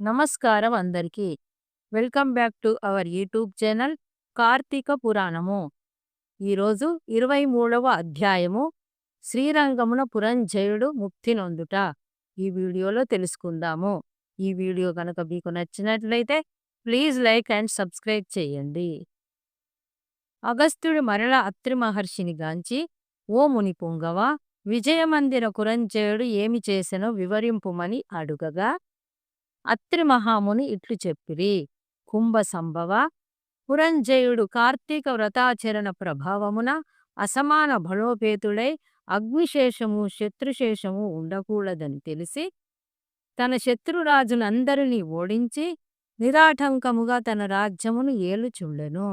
నమస్కారం అందరికీ. Welcome back to our YouTube channel Karthika Puranam. ఈరోజు 23వ అధ్యాయము శ్రీరంగమున పురంజయుడు ముక్తి నొందుట. ఈ వీడియోలో తెలుసుకుందాము. ఈ వీడియో కనుక మీకు నచ్చినట్లయితే ప్లీజ్ లైక్ అండ్ సబ్స్క్రైబ్ చేయండి. అగస్త్యుడు మరల అత్రి మహర్షిని గాంచి ఓ ముని పుంగవ విజయమందిర కురంజయుడు ఏమి చేసెనో వివరింపుమని అడుగగా అత్రి మహాముని ఇట్లు చెప్పిరి. కుంభ సంభవ పురంజయుడు కార్తీక వ్రతాచరణ ప్రభావమున అసమాన బలోపేతుడై అగ్నిశేషము శత్రుశేషము ఉండకూడదని తెలిసి తన శత్రురాజులందరినీ ఓడించి నిరాటంకముగా తన రాజ్యమును ఏలుచుండెను.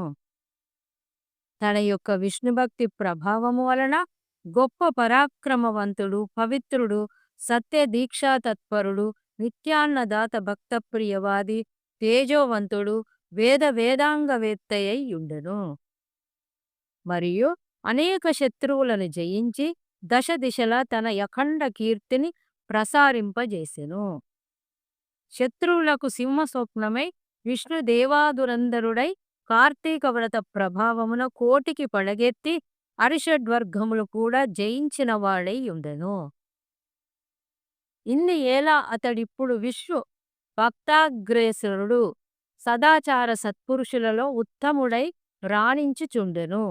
తన యొక్క విష్ణుభక్తి ప్రభావము వలన గొప్ప పరాక్రమవంతుడు పవిత్రుడు సత్య దీక్షాతత్పరుడు నిత్యాన్నదాత భక్తప్రియవాది తేజోవంతుడు వేద వేదాంగవేత్తయై ఉండెను మరియు అనేక శత్రువులను జయించి దశ దిశలా తన యఖండ కీర్తిని ప్రసారింపజేసెను శత్రువులకు సింహ స్వప్నమై విష్ణుదేవాదురందరుడై కార్తీక వ్రత ప్రభావమున కోటికి పడగెత్తి అరిషడ్వర్గములు కూడా జయించిన వాడై ఉండెను ఇన్ని ఏలా అతడిప్పుడు విశ్వ భక్తాగ్రేసరుడు సదాచార సత్పురుషులలో ఉత్తముడై రాణించుచుండెను.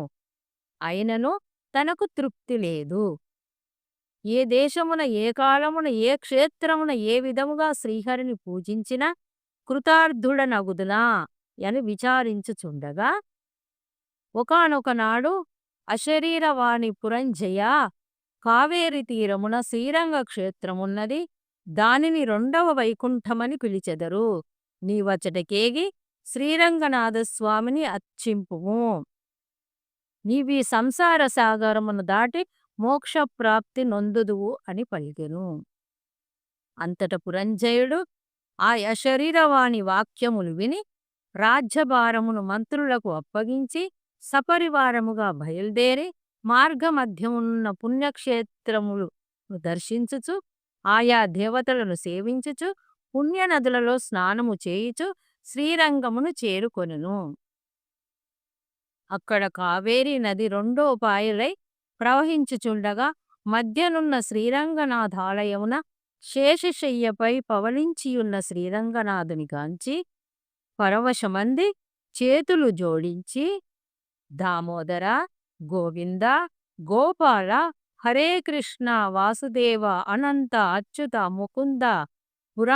అయినను తనకు తృప్తి లేదు. ఏ దేశమున ఏ కాలమున ఏ క్షేత్రమున ఏ విధముగా శ్రీహరిని పూజించినా కృతార్థుడనగుదునా అని విచారించుచుండగా ఒకనొకనాడు అశరీరవాణి పురంజయ కావేరి తీరమున శ్రీరంగ క్షేత్రమున్నది దానిని రెండవ వైకుంఠమని పిలిచెదరు. నీవచటకేగి శ్రీరంగనాథస్వామిని అర్చింపుము. నీవీ సంసార సాగరమును దాటి మోక్షప్రాప్తి నొందుదువు అని పలికెను. అంతట పురంజయుడు ఆ యశరీరవాణి వాక్యములు విని రాజ్యభారమును మంత్రులకు అప్పగించి సపరివారముగా బయలుదేరి మార్గమధ్యమున్న పుణ్యక్షేత్రములు దర్శించుచు ఆయా దేవతలను సేవించుచు పుణ్యనదులలో స్నానము చేయుచు శ్రీరంగమును చేరుకొనును. అక్కడ కావేరీ నది రెండో పాయలై ప్రవహించుచుండగా మధ్యనున్న శ్రీరంగనాథాలయమున శేషశయ్యపై పవలించియున్న శ్రీరంగనాథుని గాంచి పరవశమంది చేతులు జోడించి దామోదర గోవింద గోపాల హరే కృష్ణ వాసుదేవ అనంత అచ్యుత ముకుంద పురా